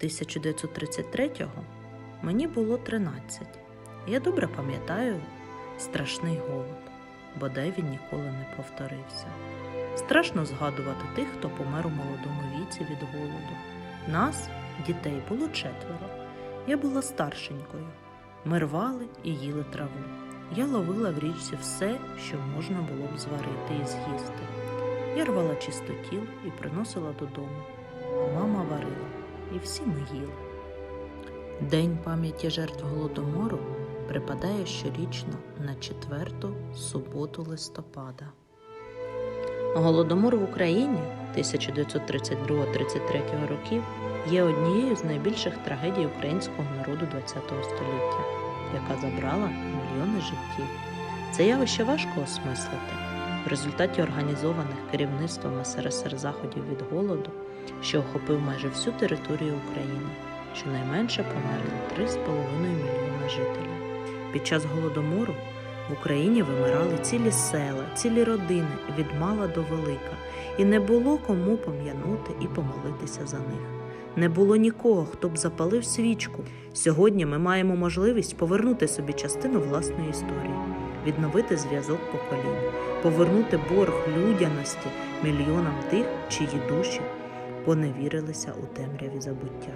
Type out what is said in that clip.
1933-го мені було 13. Я добре пам'ятаю страшний голод, бодай він ніколи не повторився. Страшно згадувати тих, хто помер у молодому віці від голоду. Нас, дітей, було четверо. Я була старшенькою. Ми рвали і їли траву. Я ловила в річці все, що можна було б зварити і з'їсти. Я рвала чистотіл і приносила додому, а мама варила, і всі ми їли. День пам'яті жертв голодомору припадає щорічно на четверту суботу листопада. Голодомор в Україні 1932-33 років є однією з найбільших трагедій українського народу ХХ століття, яка забрала мільйони життів. Це явище важко осмислити. В результаті організованих керівництвом СРСР заходів від голоду, що охопив майже всю територію України, щонайменше померли 3,5 мільйона жителів. Під час голодомору в Україні вимирали цілі села, цілі родини від мала до велика, і не було кому пом'янути і помолитися за них. Не було нікого, хто б запалив свічку. Сьогодні ми маємо можливість повернути собі частину власної історії, відновити зв'язок поколінь, повернути борг людяності мільйонам тих, чиї душі поневірилися у темряві забуття.